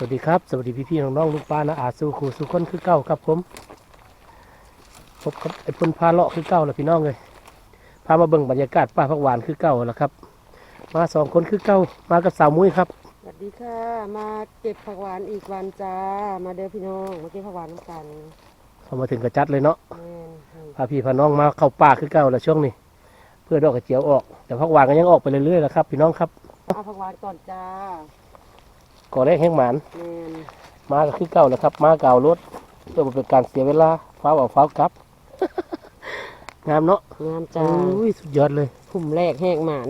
สวัสดีครับ สวัสดีพี่ๆน้องๆลุงป้านะอาสู้ครูสู้คนคือเก้าครับผมพบกับไอ้พนพาเลาะคือเก้าแล้วพี่น้องเลยพามาเบิ่งบรรยากาศป้าพักหวานคือเก้าแล้วครับ มาสองคนคือเก้ามากับสาวมุ้ยครับสวัสดีค่ะ มาเก็บผักหวานอีกวันจ้ามาเด้อพี่น้องมาเก็บผักหวานน้ำกันพอมาถึงกระจัดเลยเนาะแม่นให้พาพี่พาน้องมาเข้าป่าคือเก้าแล้วช่วงนี้ เพื่อดอกกระเจียวออกแต่พักหวานก็ยังออกไปเรื่อยๆแล้วครับ พี่น้องครับเอาผักหวานก่อนจ้า ก่อแรกแห้งหมานแม่นมาก็คือเก้าแล้วครับ มาเก่ารถเพื่อบ่เป็นการเสียเวลาฟ้าวเอาฟ้าวกลับ งามเนาะงามจ้าอุ้ยสุดยอดเลยกลุ่มแรกแหกหมาน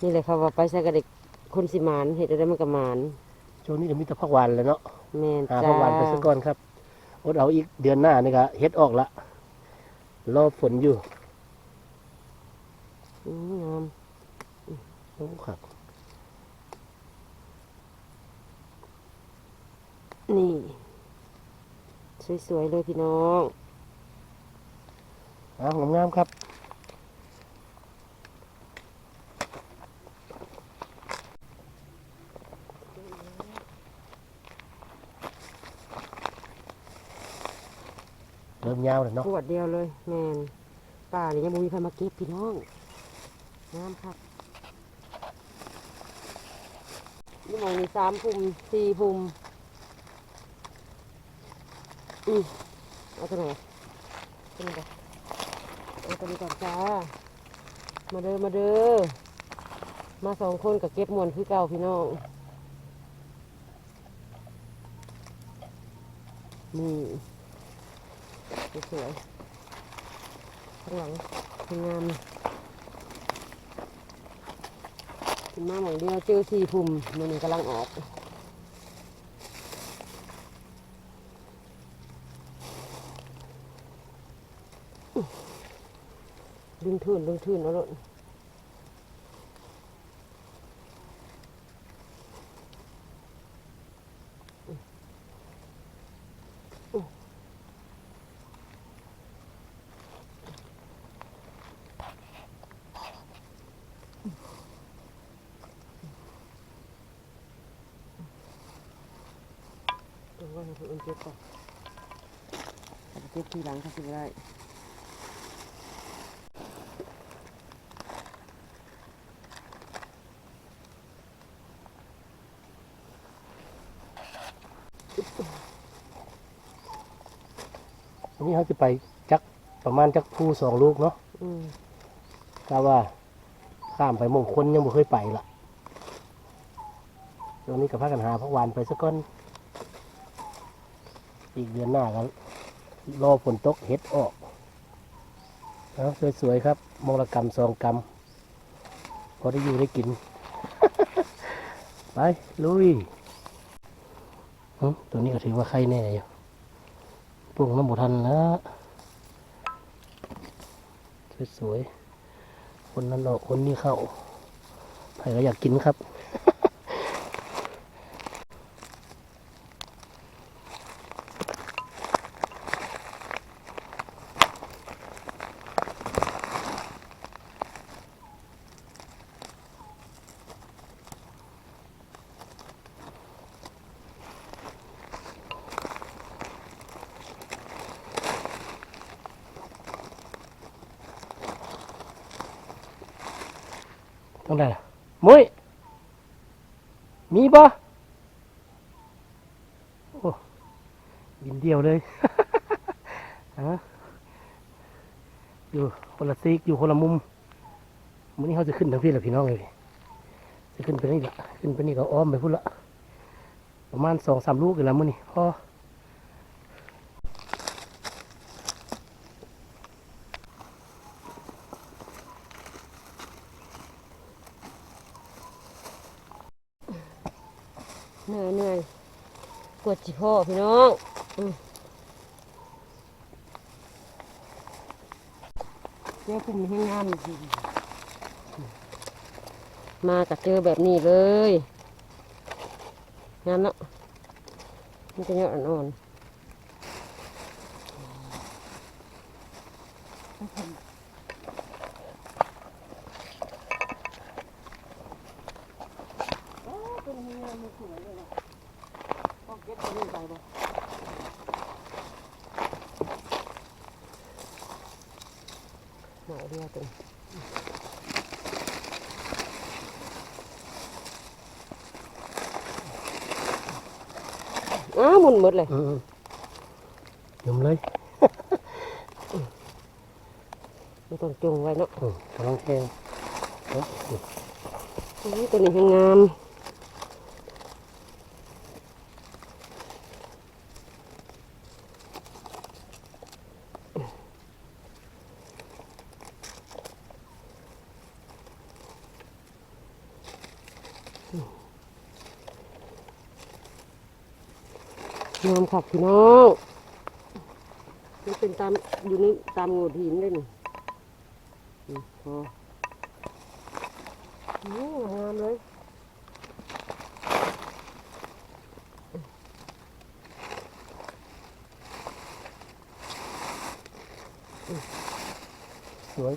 นี่เลยค่ะว่าไปใส่กับเด็กคนสิหมานเห็ดได้มันกับหมานช่วงนี้ก็มีแต่พักหวานเลยเนาะแม่นหาจ้าพักหวานไปสักก่อนครับอดเอาอีกเดือนหน้านี่ก็เฮ็ดออกละรอฝนอยู่อืมงามโอ้ครับ นี่ สวย ๆ เลยพี่น้องอ่างามๆครับเริ่มยาวแล้วเนาะขวดเดียวเลย แม่นป่านี่ยังบ่มีใครมาเก็บพี่น้องงามครับนี่มองมีสามภูมิสี่ภูมิ อืมเอาตัวไหนตัวนี้ก่อนเอาตัวนี้ก่อนจ้า มาเด้อ มาเด้อ มาสองคนกับเก็บมวนคือเก่าพี่น้อง นี่สวยข้างหลังสวยงามขึ้นมาหมองเดียวเจอสี่พุ่มมันกำลังออก ดึงทื่นดึงทื่นเอาลยดึงไว้ให้คนอื่นเก็บก่อนเอาไปเก็บทีหลังถ้าสิบได้ อันนี้เขาจะไปจักประมาณจักผู้สองลูกเนาะอืมกาว่าข้ามไปมงคลยังไม่เคยไปละตรงนี้กับพากันหาพักหวานไปสักก้อน อีกเดือนหน้ากันรอฝนตกเห็ดออกเอาสวยๆครับมงละกรรมสองกรรมพอได้อยู่ได้กิน ไป ลุยหึ ตัวนี้ก็ถือว่าไข่แน่อยู่ปรุงน้ำหมูทันแล้วสวยๆคนนั้นออกคนนี้เข้าใครก็อยากกินครับ ต้องไดล่ะมุ้ย มีบ่โอ้บินเดียวเลยฮะอยู่คนละซีกอยู่คนละมุมมื้อนี้เขาจะขึ้นทางพี่แหละพี่น้องเลยจะขึ้นไปนี่ละขึ้นไปนี่ก็อ้อมไปพุ่นละประมาณสองสามลูกอยู่แล้วมื้อนี้พอ เหนื่อยเหนื่อย กดจิพ่อพี่น้องอืมเจ้าพุ่มให้งามจริงมากับเจอแบบนี้เลยงามเนาะมันจะยอดอ่อนๆเก็บตัวนี้ไปบ่หน่อยเดียวตัวอ้าวหมุนหมดเลยอืมยมเลยไม่ต้องจงไว้เนาะ อืมกำลังแทงเนาะอืมอุ้ยตัวนี้ยังงาม งามค่ะพี่น้องมันเป็นตามอยู่ในตามโงดหินเลยนี่พอโอ้งามเลยสวย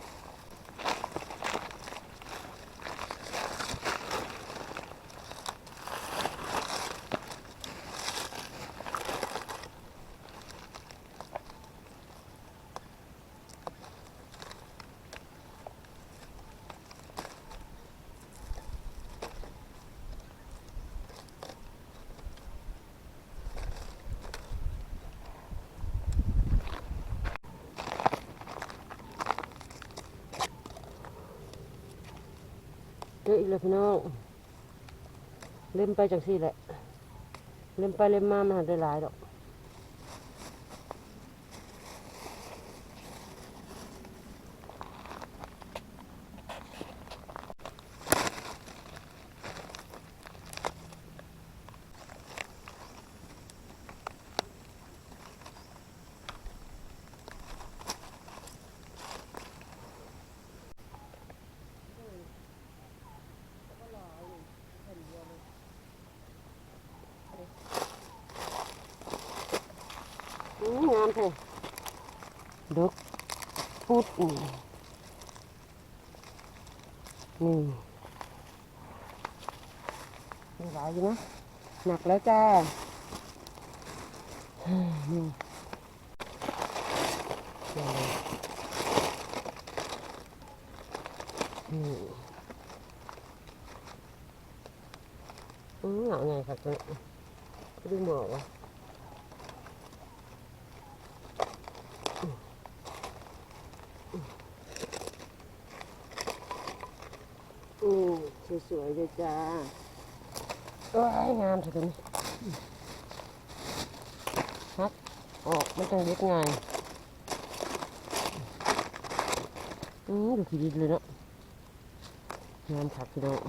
เยออีกแล้วพี่น้องเล่มไปจังสี่แหละ เล่มไปเล่มมามันหาได้หลายดอกามเถอะดกพุดนี่นี่มีหลายอยู่นะหนักแล้วจ้าเฮ้ยนี่นี่อืมเหงาไงครับตัวนี้ก็ดึงบอกว่า อืม สวยๆเลยจ้าโอ้ยงามเถอะตัวนี้ฮักออกมันต้องเย็บง่ายอืมดูขี้ดินเลยเนาะงามคักพี่น้อง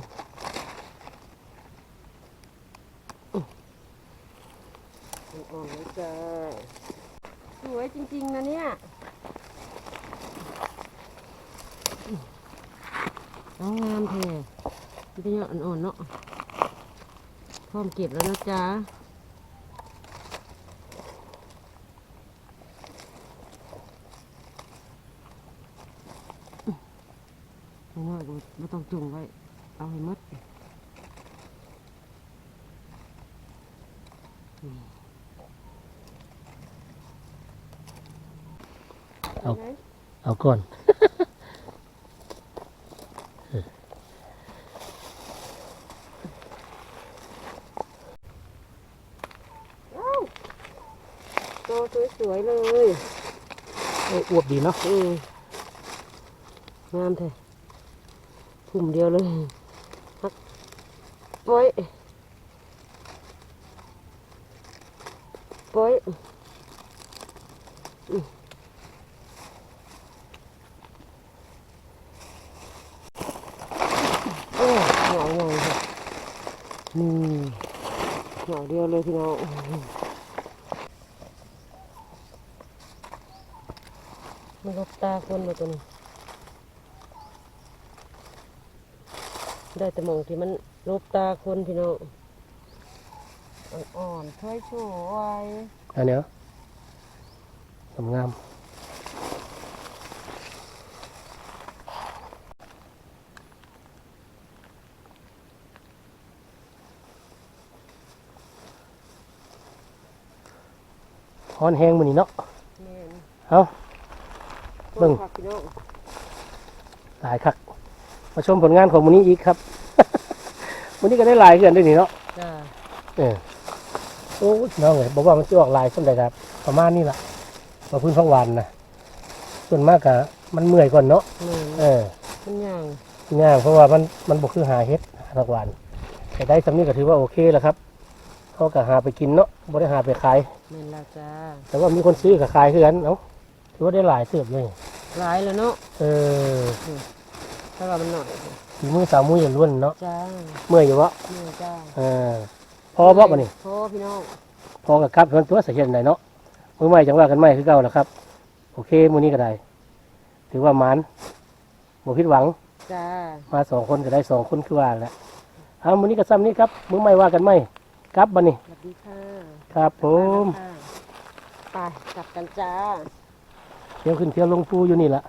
อื้ออ่อนๆเลยจ้าสวยจริง ๆ นะเนี่ยเอางามแท้มัน เป็นยอดอ่อนๆเนาะพร้อมเก็บแล้วนะจ๊ะไม่น้อยก็ไม่ต้องจุ่มไว้ เอาให้หมดเอา เอาก่อน อ้าวโตสว ยๆเลยเอ้ยอวบดีเนาะอืมงามแท้พุ่มเดียวเลยฮักปล่อยปล่อยอืมโอ้เหงาเหงาค่ะนี่เหงาเดียวเลยพี่น้อง มันลบตาคนมาตัวนี้ได้แต่หมองที่มันลบตาคนพี่น้องอ่อนๆช่วยช่วยอันเนี้ยงามฮ้อนแห้งมื้อนี้เนาะแม่นเอา เบิ่งครับพี่น้องหลายคักมาชมผลงานของมื้อนี้อีกครับมื้อนี้ก็ได้หลายเกินด้วยนี่เนาะจ้าเออโอ้ยน้องเอ้ยบอกว่ามันจะออกหลายส่วนใดครับ ประมาณนี้ล่ะมาพื้นฟังหวานนะส่วนมากอะมันเมื่อยก่อนเนาะแม่นเออมันย่างง่ายเพราะว่ามันมันบ่คือหาเฮ็ดหาผักหวานแต่ได้สำนี้ก็ถือว่าโอเคแล้วครับเขาก็หาไปกินเนาะบ่ได้หาไปขายแม่นและจ้าแต่ว่ามีคนซื้อกับขายคือกันเอ้า ถือว่าได้หลายเติบเลยหลายแล้วเนาะเออถ้าว่ามันหน่อยฝีมือสาวมุ้ยล้วนเนาะจ้าเมื่อยอยู่วะแม่จ้าเออพอบ่บัดนี้พอพี่น้องพอกับครับมันตัวเสียเฮ็ดไหนเนาะมือใหม่จังว่ากันใหม่คือเก่าแล้วครับ โอเคมื้อนี้ก็ได้ ถือว่าหมานบ่ผิดหวังจ้ามาสองคนก็ได้สองคนคือว่าแหละเอามื้อนี้ก็ซ้ำนี้ครับมือใหม่ว่ากันใหม่กลับบัดนี้สวัสดีค่ะครับผมไปกลับกันจ้าเที่ยวขึ้นเที่ยวลงปูอยู่นี่แหละ